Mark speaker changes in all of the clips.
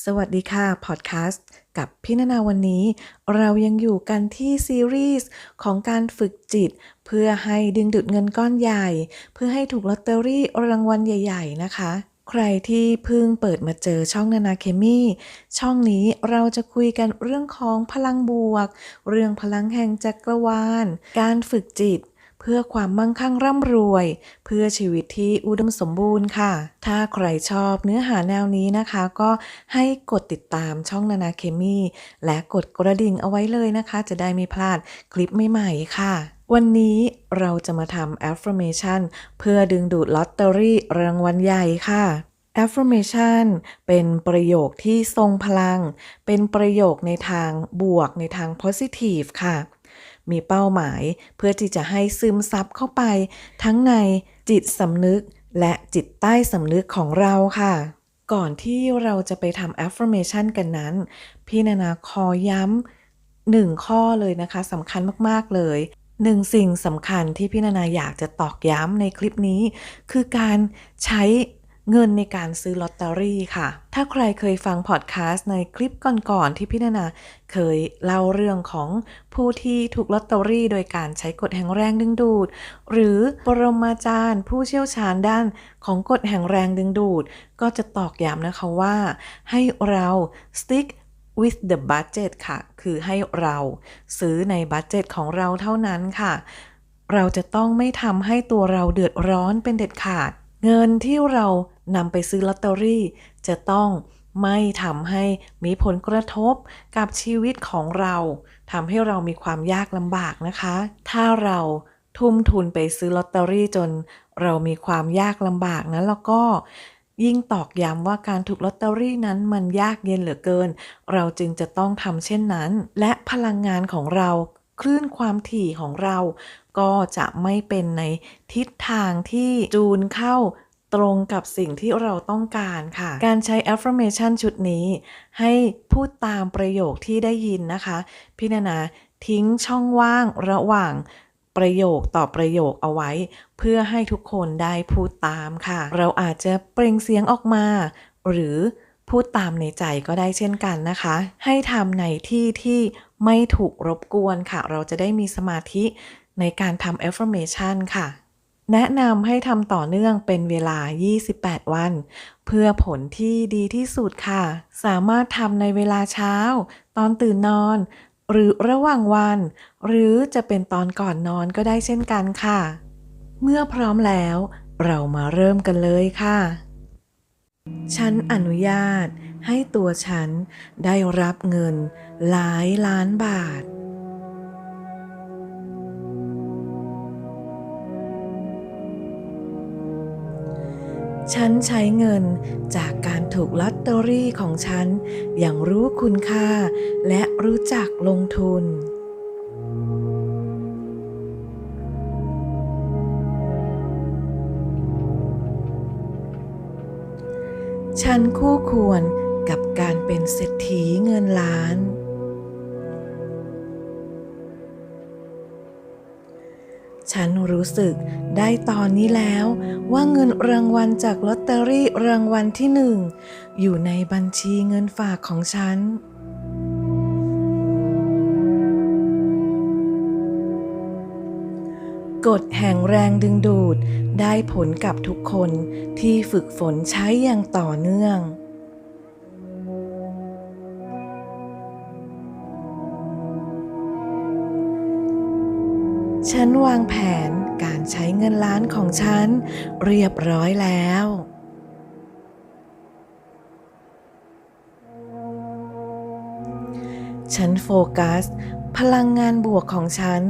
Speaker 1: สวัสดีค่ะ พอดแคสต์ กับพี่นานาวันนี้ เรายังอยู่กันที่ซีรีส์ของการฝึกจิต เพื่อให้ดึงดูดเงินก้อนใหญ่ เพื่อให้ถูกลอตเตอรี่รางวัลใหญ่ ๆ นะคะ ใครที่เพิ่งเปิดมาเจอช่องนานาเคมีช่องนี้เราจะคุยกันเรื่องของพลังบวก เรื่องพลังแห่งจักรวาล การฝึกจิต เพื่อความมั่งคั่งร่ำรวย เพื่อชีวิตที่อุดมสมบูรณ์ค่ะ ถ้าใครชอบเนื้อหาแนวนี้นะคะ ก็ให้กดติดตามช่องนานาเคมีและกดกระดิ่งเอาไว้เลยนะคะ จะได้ไม่พลาดคลิปใหม่ๆค่ะวันนี้เราจะมาทำ affirmation เพื่อดึงดูดลอตเตอรี่รางวัลใหญ่ค่ะ affirmation เป็นประโยคที่ทรงพลัง เป็นประโยคในทางบวกในทาง positive ค่ะ มีเป้าหมาย เพื่อที่จะให้ซึมซับเข้าไป ทั้งในจิตสำนึกและจิตใต้สำนึกของเราค่ะ ก่อนที่เราจะไปทำ affirmation กันนั้น พี่นานาขอย้ำหนึ่งข้อเลยนะคะสำคัญมากๆเลยหนึ่งสิ่งสำคัญที่พี่นานาอยากจะตอกย้ำในคลิปนี้ คือการใช้ เงินในการซื้อลอตเตอรี่ค่ะ ถ้าใครเคยฟังพอดแคสต์ในคลิปก่อนๆที่พี่นานาเคยเล่าเรื่องของผู้ที่ถูกลอตเตอรี่โดยการใช้กฎแห่งแรงดึงดูด หรือปรมาจารย์ ผู้เชี่ยวชาญด้านของกฎแห่งแรงดึงดูด ก็จะตอกย้ำนะคะว่า ให้เรา stick with the budget ค่ะ คือให้เราซื้อในบัตเจตของเราเท่านั้นค่ะ เราจะต้องไม่ทำให้ตัวเราเดือดร้อนเป็นเด็ดขาด เงินที่เรา นำไปซื้อลอตเตอรี่ จะต้องไม่ทำให้มีผลกระทบกับชีวิตของเราทำให้เรามีความยากลำบากนะคะ ถ้าเราทุ่มทุนไปซื้อลอตเตอรี่จนเรามีความยากลำบากนั้นแล้วก็ยิ่งตอกย้ำว่าการถูกลอตเตอรี่นั้นมันยากเย็นเหลือเกิน เราจึงจะต้องทำเช่นนั้น และพลังงานของเราคลื่นความถี่ของเรา ก็จะไม่เป็นในทิศทางที่จูนเข้า ตรงกับสิ่งที่เราต้องการค่ะ การใช้ affirmation ชุดนี้ ให้พูดตามประโยคที่ได้ยินนะคะ พี่นานาทิ้งช่องว่างระหว่างประโยคต่อประโยคเอาไว้ เพื่อให้ทุกคนได้พูดตามค่ะ เราอาจจะเปล่งเสียงออกมา หรือพูดตามในใจก็ได้เช่นกันนะคะ ให้ทำในที่ที่ไม่ถูกรบกวนค่ะ เราจะได้มีสมาธิในการทำ affirmation ค่ะ แนะนำให้ทำต่อเนื่องเป็นเวลา 28 วัน เพื่อผลที่ดีที่สุดค่ะ สามารถทำในเวลาเช้า ตอนตื่นนอน หรือระหว่างวัน หรือจะเป็นตอนก่อนนอนก็ได้เช่นกันค่ะ เมื่อพร้อมแล้ว เรามาเริ่มกันเลยค่ะ ฉันอนุญาตให้ตัวฉันได้รับเงินหลายล้านบาท ฉันใช้เงินจากการถูกลอตเตอรี่ของฉัน อย่างรู้คุณค่า และรู้จักลงทุน ฉันคู่ควรกับการเป็นเศรษฐีเงินล้าน รู้สึกได้ตอนนี้แล้วว่าเงินรางวัลจากลอตเตอรี่รางวัลที่หนึ่งอยู่ในบัญชีเงินฝากของฉันกฎแห่งแรงดึงดูดได้ผลกับทุกคนที่ฝึกฝนใช้อย่างต่อเนื่อง ฉันวางแผนการใช้เงินล้านของฉันเรียบร้อยแล้ว ฉันโฟกัส พลังงานบวกของฉัน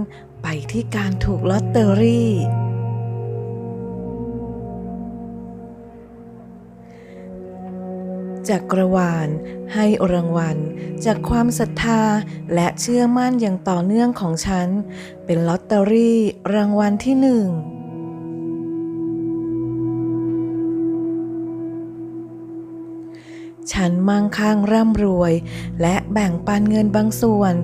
Speaker 1: ไปที่การถูกลอตเตอรี่ จักรวาล ให้รางวัล จากความศรัทธาและเชื่อมั่นอย่างต่อเนื่องของฉัน เป็นลอตเตอรี่รางวัลที่หนึ่งฉันมั่งคั่งร่ำรวย และแบ่งปันเงินบางส่วน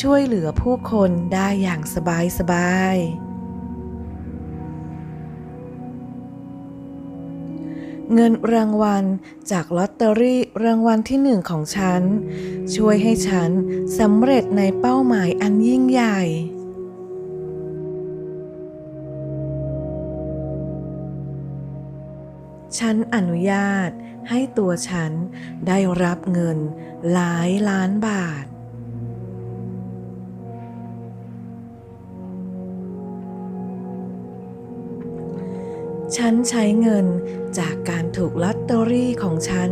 Speaker 1: ช่วยเหลือผู้คนได้อย่างสบายสบาย เงินรางวัลจากลอตเตอรี่รางวัลที่หนึ่งของฉัน ช่วยให้ฉันสำเร็จในเป้าหมายอันยิ่งใหญ่ฉันอนุญาตให้ตัวฉันได้รับเงินหลายล้านบาท ฉันใช้เงินจากการถูกลอตเตอรี่ของฉัน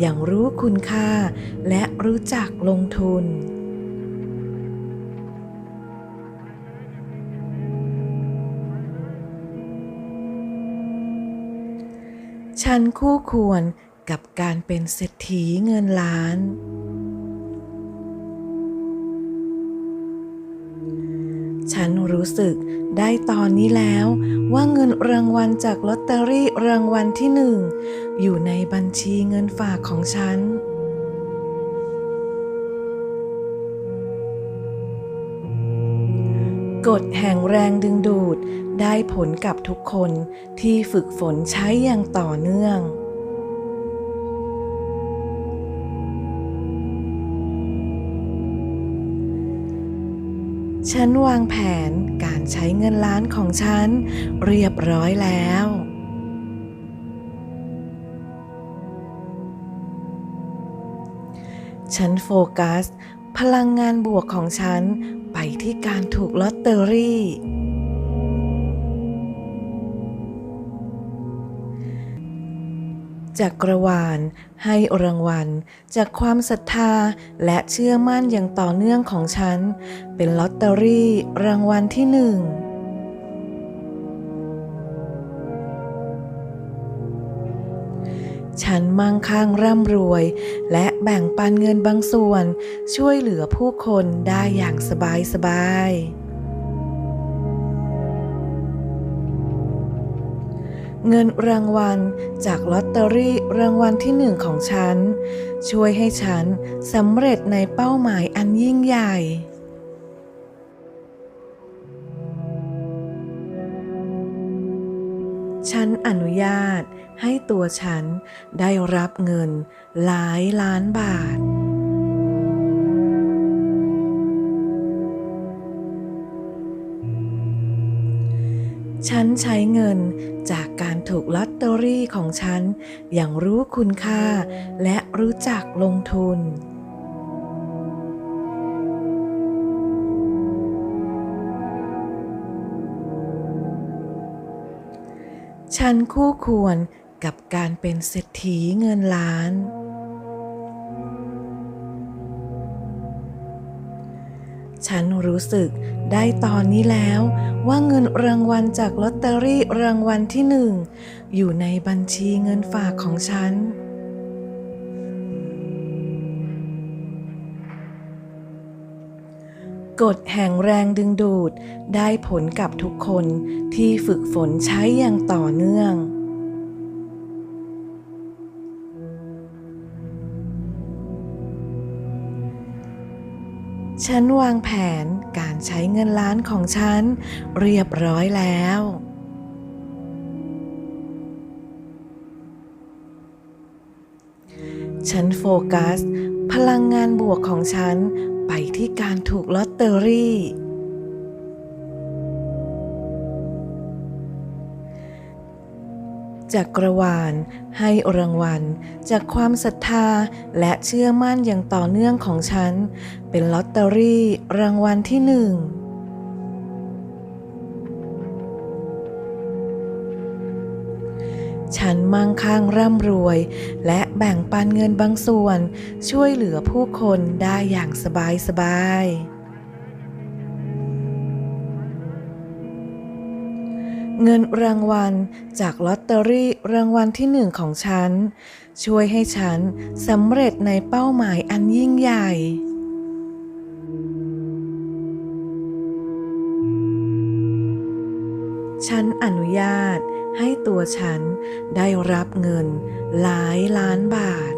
Speaker 1: อย่างรู้คุณค่า และรู้จักลงทุน ฉันคู่ควรกับการเป็นเศรษฐีเงินล้าน ฉันรู้สึกได้ตอนนี้แล้วว่าเงินรางวัลจากลอตเตอรี่รางวัลที่หนึ่งอยู่ในบัญชีเงินฝากของฉันกฎแห่งแรงดึงดูดได้ผลกับทุกคนที่ฝึกฝนใช้อย่างต่อเนื่อง ฉันวางแผนการใช้เงินล้านของฉันเรียบร้อยแล้ว ฉันโฟกัส พลังงานบวกของฉันไปที่การถูกลอตเตอรี่ จากกระวานให้รางวัล จากความศรัทธาและเชื่อมั่นอย่างต่อเนื่องของฉัน เป็นลอตเตอรี่รางวัลที่หนึ่งฉันมั่งคั่งร่ำรวย และแบ่งปันเงินบางส่วน ช่วยเหลือผู้คนได้อย่างสบายสบาย เงินรางวัลจากลอตเตอรี่รางวัลที่หนึ่งของฉัน ช่วยให้ฉันสำเร็จในเป้าหมายอันยิ่งใหญ่ฉันอนุญาตให้ตัวฉันได้รับเงินหลายล้านบาท ฉันใช้เงินจากการถูกลอตเตอรี่ของฉัน อย่างรู้คุณค่า และรู้จักลงทุนฉันคู่ควรกับการเป็นเศรษฐีเงินล้าน ฉันรู้สึกได้ตอนนี้แล้วว่าเงินรางวัลจากลอตเตอรี่รางวัลที่หนึ่งอยู่ในบัญชีเงินฝากของฉัน กฎแห่งแรงดึงดูดได้ผลกับทุกคนที่ฝึกฝนใช้อย่างต่อเนื่อง ฉันวางแผนการใช้เงินล้านของฉันเรียบร้อยแล้ว ฉันโฟกัส พลังงานบวกของฉันไปที่การถูกลอตเตอรี่ จากกระวานให้รางวัล จากความศรัทธาและเชื่อมั่นอย่างต่อเนื่องของฉัน เป็นลอตเตอรี่รางวัลที่หนึ่งฉันมั่งคั่งร่ำรวย และแบ่งปันเงินบางส่วน ช่วยเหลือผู้คนได้อย่างสบายสบาย เงินรางวัลจากลอตเตอรี่รางวัลที่หนึ่งของฉัน ช่วยให้ฉันสำเร็จในเป้าหมายอันยิ่งใหญ่ฉันอนุญาตให้ตัวฉันได้รับเงินหลายล้านบาท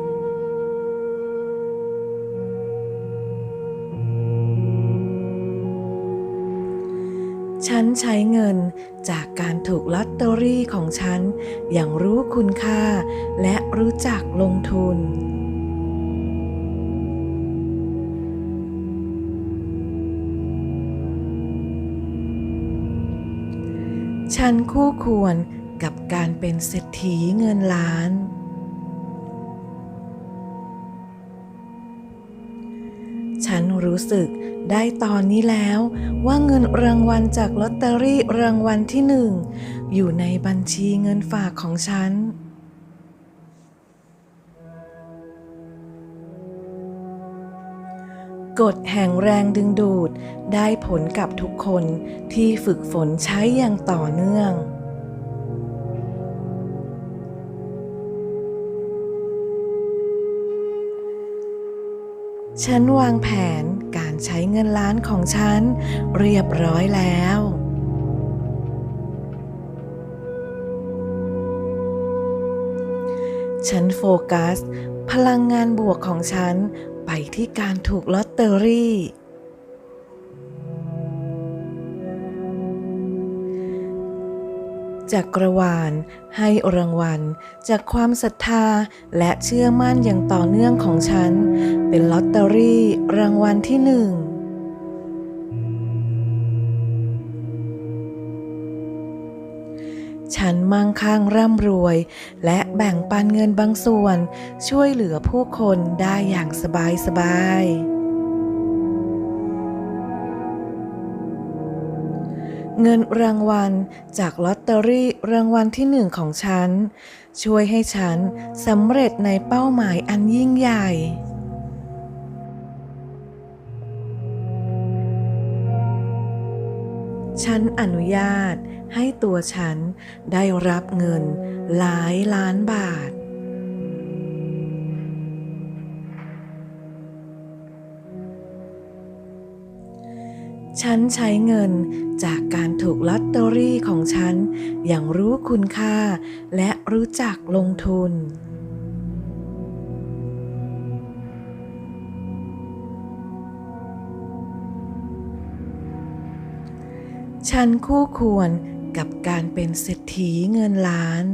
Speaker 1: ฉันฉันใช้เงินจากการถูกลอตเตอรี่ของฉัน อย่างรู้คุณค่า และรู้จักลงทุน ฉันคู่ควรกับการเป็นเศรษฐีเงินล้าน ฉันรู้สึกได้ตอนนี้แล้วว่าเงินรางวัลจากลอตเตอรี่รางวัลที่หนึ่งอยู่ในบัญชีเงินฝากของฉันกฎแห่งแรงดึงดูดได้ผลกับทุกคนที่ฝึกฝนใช้อย่างต่อเนื่อง ฉันวางแผนการใช้เงินล้านของฉันเรียบร้อยแล้ว ฉันโฟกัส พลังงานบวกของฉันไปที่การถูกลอตเตอรี่ จักรวาล ให้รางวัล จากความศรัทธาและเชื่อมั่นอย่างต่อเนื่องของฉัน เป็นลอตเตอรี่รางวัลที่หนึ่งฉันมั่งคั่งร่ำรวย และแบ่งปันเงินบางส่วน ช่วยเหลือผู้คนได้อย่างสบายสบาย เงินรางวัลจากลอตเตอรี่รางวัลที่หนึ่งของฉัน ช่วยให้ฉันสำเร็จในเป้าหมายอันยิ่งใหญ่ฉันอนุญาตให้ตัวฉันได้รับเงินหลายล้านบาท ฉันใช้เงินจากการถูกลอตเตอรี่ของฉัน อย่างรู้คุณค่า และรู้จักลงทุน ฉันคู่ควรกับการเป็นเศรษฐีเงินล้าน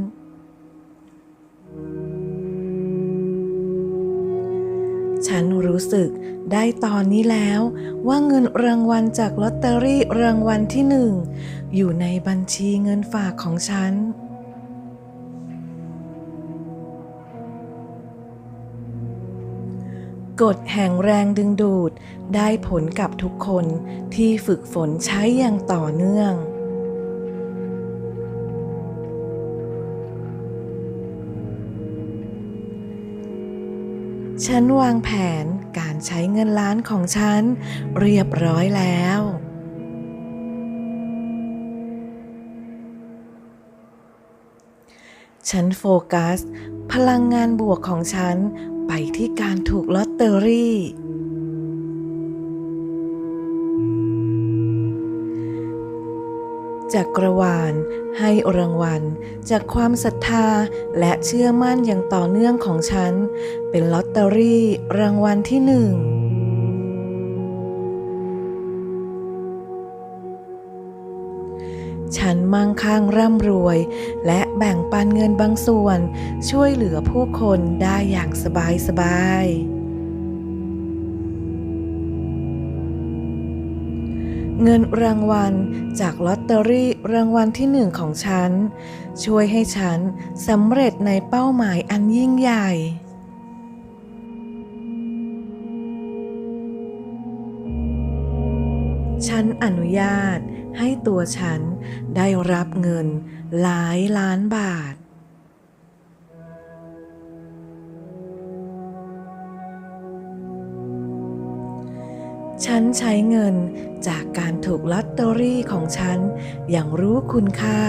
Speaker 1: ฉันรู้สึกได้ตอนนี้แล้วว่าเงินรางวัลจากลอตเตอรี่รางวัลที่หนึ่งอยู่ในบัญชีเงินฝากของฉันกฎแห่งแรงดึงดูดได้ผลกับทุกคนที่ฝึกฝนใช้อย่างต่อเนื่อง ฉันวางแผนการใช้เงินล้านของฉันเรียบร้อยแล้ว ฉันโฟกัส พลังงานบวกของฉันไปที่การถูกลอตเตอรี่ จักรวาล ให้รางวัล จากความศรัทธาและเชื่อมั่นอย่างต่อเนื่องของฉัน เป็นลอตเตอรี่รางวัลที่หนึ่งฉันมั่งคั่งร่ำรวย และแบ่งปันเงินบางส่วน ช่วยเหลือผู้คนได้อย่างสบายสบาย เงินรางวัลจากลอตเตอรี่รางวัลที่หนึ่งของฉัน ช่วยให้ฉันสำเร็จในเป้าหมายอันยิ่งใหญ่ฉันอนุญาตให้ตัวฉันได้รับเงินหลายล้านบาท ฉันใช้เงินจากการถูกลอตเตอรี่ของฉัน อย่างรู้คุณค่า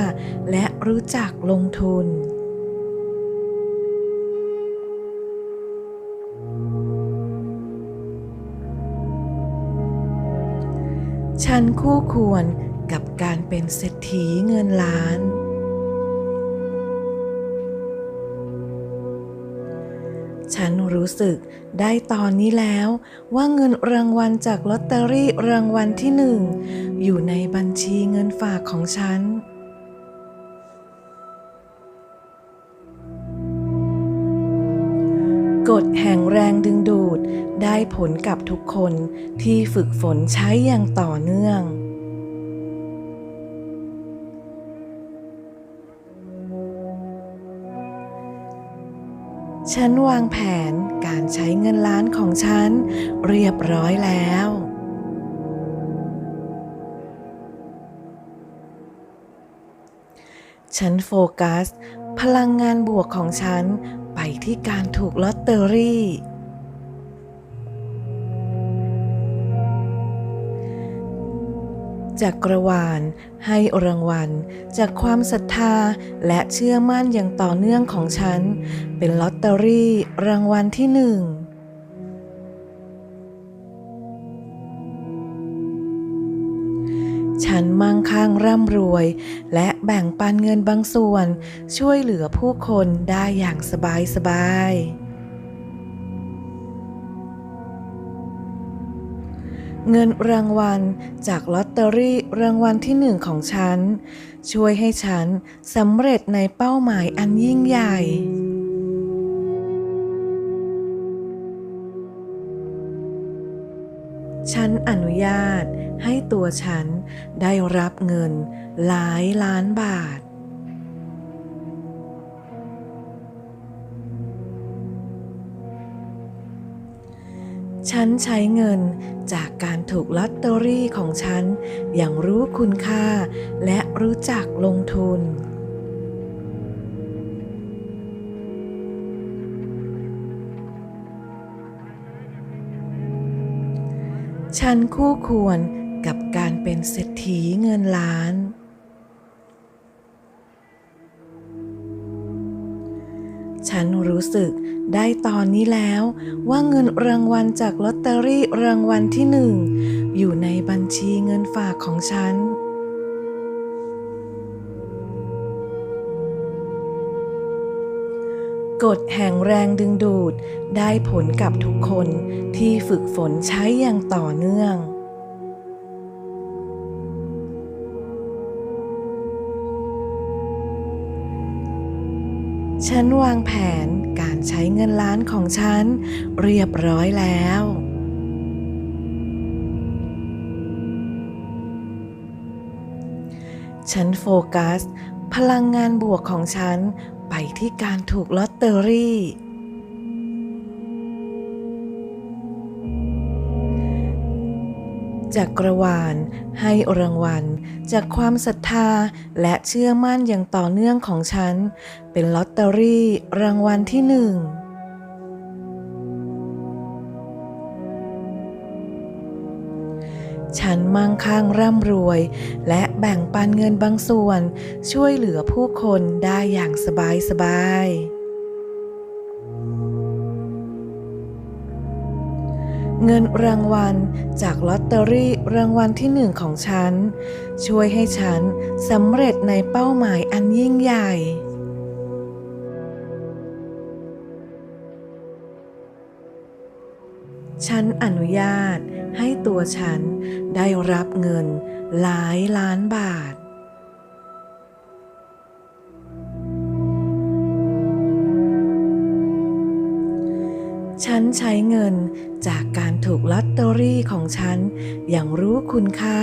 Speaker 1: และรู้จักลงทุน ฉันคู่ควรกับการเป็นเศรษฐีเงินล้าน รู้สึกได้ตอนนี้แล้ว ว่าเงินรางวัลจากลอตเตอรี่รางวัลที่หนึ่งอยู่ในบัญชีเงินฝากของฉันกฎแห่งแรงดึงดูดได้ผลกับทุกคนที่ฝึกฝนใช้อย่างต่อเนื่อง ฉันวางแผน การใช้เงินล้านของฉันเรียบร้อยแล้ว ฉันโฟกัส พลังงานบวกของฉันไปที่การถูกลอตเตอรี่ จากกระวานให้รางวัล จากความศรัทธาและเชื่อมั่นอย่างต่อเนื่องของฉัน เป็นลอตเตอรี่รางวัลที่หนึ่งฉันมั่งคั่งร่ำรวย และแบ่งปันเงินบางส่วน ช่วยเหลือผู้คนได้อย่างสบายสบาย เงินรางวัลจากลอตเตอรี่รางวัลที่หนึ่งของฉัน ช่วยให้ฉันสำเร็จในเป้าหมายอันยิ่งใหญ่ฉันอนุญาตให้ตัวฉันได้รับเงินหลายล้านบาท ฉันใช้เงินจากการถูกลอตเตอรี่ของฉัน อย่างรู้คุณค่า และรู้จักลงทุน ฉันคู่ควรกับการเป็นเศรษฐีเงินล้าน ฉันรู้สึกได้ตอนนี้แล้วว่าเงินรางวัลจากลอตเตอรี่รางวัลที่หนึ่งอยู่ในบัญชีเงินฝากของฉันกฎแห่งแรงดึงดูดได้ผลกับทุกคนที่ฝึกฝนใช้อย่างต่อเนื่อง ฉันวางแผนการใช้เงินล้านของฉันเรียบร้อยแล้วฉันโฟกัส พลังงานบวกของฉันไปที่การถูกลอตเตอรี่ จากกระวานให้รางวัล จากความศรัทธาและเชื่อมั่นอย่างต่อเนื่องของฉัน เป็นลอตเตอรี่รางวัลที่หนึ่งฉันมั่งคั่งร่ำรวย และแบ่งปันเงินบางส่วน ช่วยเหลือผู้คนได้อย่างสบายสบาย เงินรางวัลจากลอตเตอรี่รางวัลที่หนึ่งของฉัน ช่วยให้ฉันสำเร็จในเป้าหมายอันยิ่งใหญ่ฉันอนุญาตให้ตัวฉันได้รับเงินหลายล้านบาท ฉันใช้เงินจากการถูกลอตเตอรี่ของฉัน อย่างรู้คุณค่า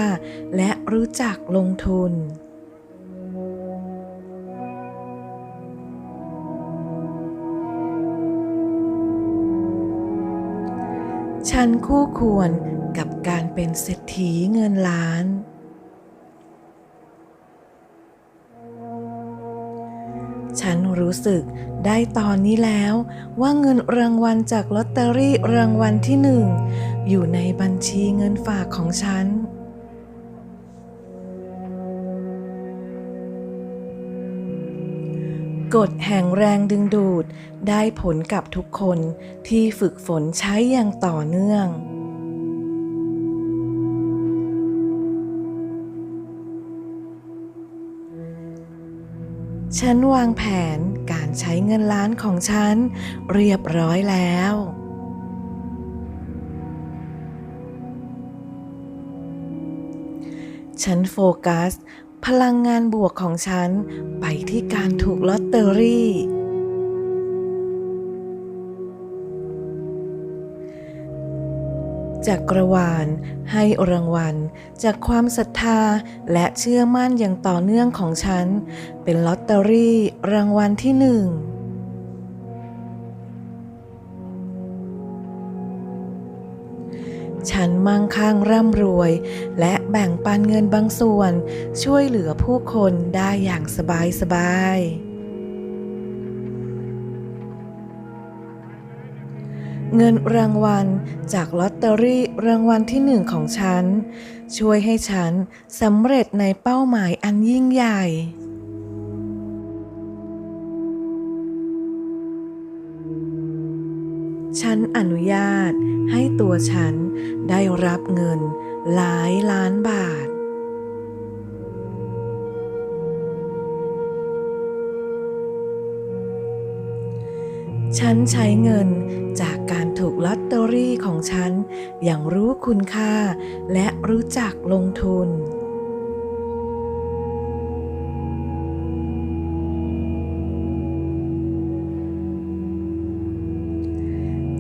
Speaker 1: และรู้จักลงทุน ฉันคู่ควรกับการเป็นเศรษฐีเงินล้าน ฉันรู้สึกได้ตอนนี้แล้วว่าเงินรางวัลจากลอตเตอรี่รางวัลที่หนึ่งอยู่ในบัญชีเงินฝากของฉันกฎแห่งแรงดึงดูดได้ผลกับทุกคนที่ฝึกฝนใช้อย่างต่อเนื่อง ฉันวางแผนการใช้เงินล้านของฉันเรียบร้อยแล้ว ฉันโฟกัส พลังงานบวกของฉันไปที่การถูกลอตเตอรี่ จากกรวาล ให้รางวัล จากความศรัทธาและเชื่อมั่นอย่างต่อเนื่องของฉัน เป็นลอตเตอรี่รางวัลที่หนึ่งฉันมั่งคั่งร่ำรวย และแบ่งปันเงินบางส่วน ช่วยเหลือผู้คนได้อย่างสบายสบาย เงินรางวัลจากลอตเตอรี่รางวัลที่หนึ่งของฉัน ช่วยให้ฉันสำเร็จในเป้าหมายอันยิ่งใหญ่ฉันอนุญาตให้ตัวฉันได้รับเงินหลายล้านบาท ฉันใช้เงินจากการถูกลอตเตอรี่ของฉัน อย่างรู้คุณค่า และรู้จักลงทุน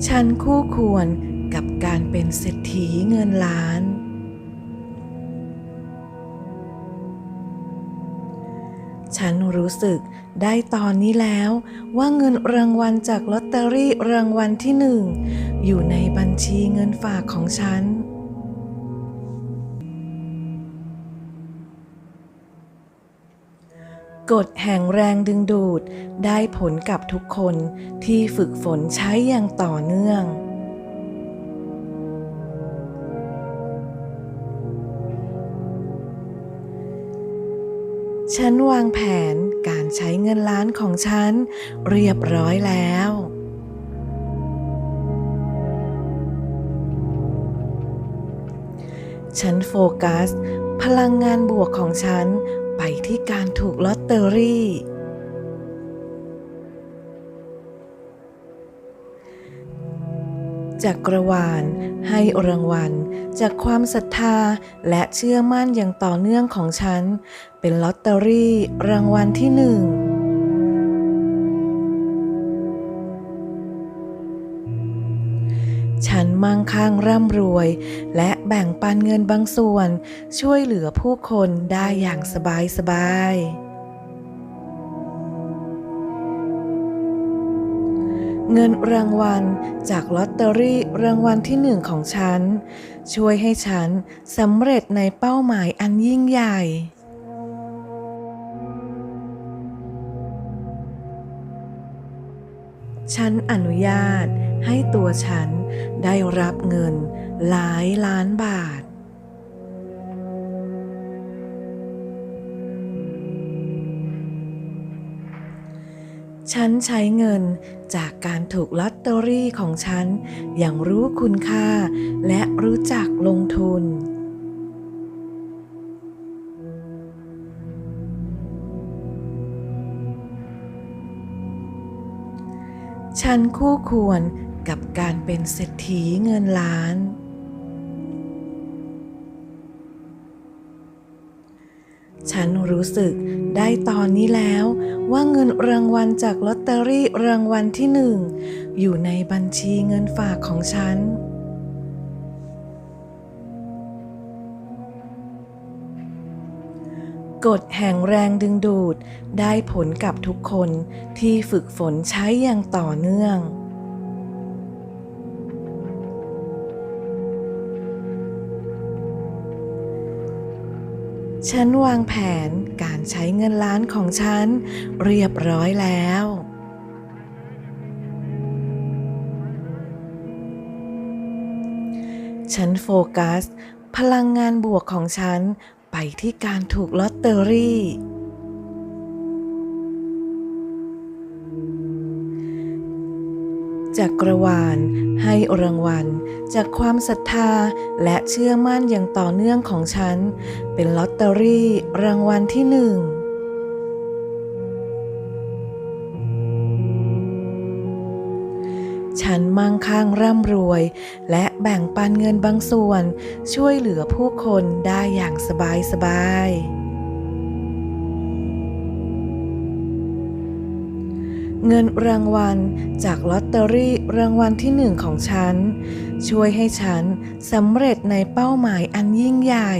Speaker 1: ฉันคู่ควรกับการเป็นเศรษฐีเงินล้าน ฉันรู้สึกได้ตอนนี้แล้วว่าเงินรางวัลจากลอตเตอรี่รางวัลที่หนึ่งอยู่ในบัญชีเงินฝากของฉันกฎแห่งแรงดึงดูดได้ผลกับทุกคนที่ฝึกฝนใช้อย่างต่อเนื่อง ฉันวางแผนการใช้เงินล้านของฉันเรียบร้อยแล้ว ฉันโฟกัส พลังงานบวกของฉันไปที่การถูกลอตเตอรี่ จากกระวาล ให้รางวัล จากความศรัทธาและเชื่อมั่นอย่างต่อเนื่องของฉัน เป็นลอตเตอรี่รางวัลที่หนึ่งฉันมั่งคั่งร่ำรวย และแบ่งปันเงินบางส่วน ช่วยเหลือผู้คนได้อย่างสบายสบาย เงินรางวัลจากลอตเตอรี่รางวัลที่หนึ่งของฉัน ช่วยให้ฉันสำเร็จในเป้าหมายอันยิ่งใหญ่ฉันอนุญาตให้ตัวฉันได้รับเงินหลายล้านบาท ฉันใช้เงินจากการถูกลอตเตอรี่ของฉัน อย่างรู้คุณค่า และรู้จักลงทุน ฉันคู่ควรกับการเป็นเศรษฐีเงินล้าน ฉันรู้สึกได้ตอนนี้แล้วว่าเงินรางวัลจากลอตเตอรี่รางวัลที่หนึ่งอยู่ในบัญชีเงินฝากของฉัน กฎแห่งแรงดึงดูดได้ผลกับทุกคนที่ฝึกฝนใช้อย่างต่อเนื่อง ฉันวางแผนการใช้เงินล้านของฉันเรียบร้อยแล้ว ฉันโฟกัส พลังงานบวกของฉันไปที่การถูกลอตเตอรี่ จากกระวานให้รางวัล จากความศรัทธาและเชื่อมั่นอย่างต่อเนื่องของฉัน เป็นลอตเตอรี่รางวัลที่หนึ่งฉันมั่งคั่งร่ำรวย และแบ่งปันเงินบางส่วน ช่วยเหลือผู้คนได้อย่างสบายสบาย เงินรางวัล จากลอตเตอรี่รางวัลที่หนึ่งของฉัน ช่วยให้ฉันสำเร็จในเป้าหมายอันยิ่งใหญ่